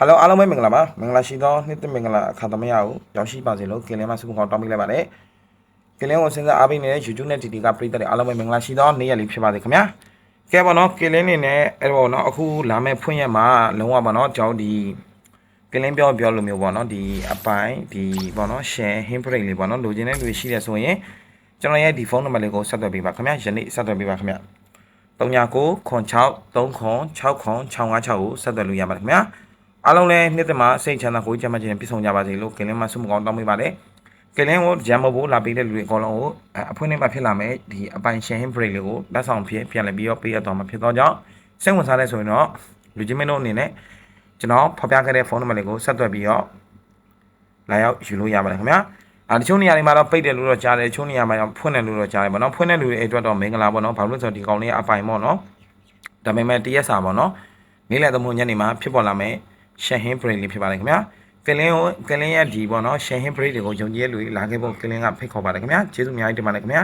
ဟယ်လိုအားလုံးပဲမင်္ဂလာပါမင်္ဂလာရှိသောနှစ်သက်မင်္ဂလာအခါသမယကိုရောက်ရှိပါစေလို့ကင်လင်းမဆုကောင်းတောင်းပေးလိုက်ပါတယ်ကင်လင်းကိုစဉ်းစားအားပေးနေတဲ့ YouTube နဲ့ TT ကပရိသတ်တွေအားလုံးပဲမင်္ဂလာရှိသောနေ့ရက်လေးဖြစ်ပါစေခင်ဗျာကဲပါတော့ကင်လင်းနေနဲ့အဲ့တော့နော်အခုလာမယ့်ဖွင့်ရက်မှာလုံးဝပါတော့ကျွန်တော်ဒီကင်လင်းပြောပြောလိုမျိုးပေါ့နော်ဒီအပိုင်းဒီပေါ့နော် share hint break လေးပေါ့နော်လိုချင်တဲ့လူတွေရှိတယ်ဆိုရင်ကျွန်တော်ရဲ့ဒီဖုန်းနံပါတ်လေးကိုဆက်သွယ်ပေးပါခင်ဗျာယနေ့ဆက်သွယ်ပေးပါခင်ဗျာ39ခွန်6 3ခွန်6ခွန်656ကိုဆက်သွယ်လို့ရပါတယ်ခင်ဗျာ အားလုံးလည်းနှစ်သက်မှာစိတ်ချမ်းသာကိုယ်ကြမ်းမှချင်းပြည့်စုံကြပါစေလို့ကလင်းမဆုမကောင်းတောင်းပေးပါတယ်ကလင်းကိုဂျမ်မဖို့လာပေးတဲ့လူတွေအကုန်လုံးကိုအဖွင့်နေမှဖြစ်လာမယ်ဒီအပိုင်ရှင်ဟင်းဘရိတ်လေးကိုလက်ဆောင်ဖြစ်ပြန်လည်ပြီးတော့ပေးရတော့မှာဖြစ်တော့ကြောင့်စိတ်ဝင်စားတဲ့ဆိုရင်တော့လူချင်းမင်းတို့အနေနဲ့ကျွန်တော်ဖော်ပြခဲ့တဲ့ဖုန်းနံပါတ်လေးကိုဆက်သွယ်ပြီးတော့လာရောက်ယူလို့ရပါတယ်ခင်ဗျာအာတချို့နေရာတွေမှာတော့ပိတ်တယ်လို့တော့ကြားတယ်တချို့နေရာမှာတော့ဖွင့်တယ်လို့တော့ကြားတယ်ပေါ့နော်ဖွင့်တဲ့လူတွေအတွက်တော့မင်္ဂလာပေါ့နော်ဘာလို့လဲဆိုတော့ဒီကောင်လေးကအပိုင်ပေါ့နော်ဒါပေမဲ့တရက်စာပေါ့နော်နေ့လည်သမုံညနေမှာဖြစ်ပေါ်လာမယ် ရှန်ဟင်းဘရိတ်လေးဖြစ်ပါတယ်ခင်ဗျာကလင်းကိုကလင်းရဲ့ဒီပေါ့နော်ရှန်ဟင်းဘရိတ်တွေကိုယုံကြည်ရလူလာခဲ့ဖို့ကလင်းကဖိတ်ခေါ်ပါတယ်ခင်ဗျာကျေးဇူးအများကြီးတင်ပါတယ်ခင်ဗျာ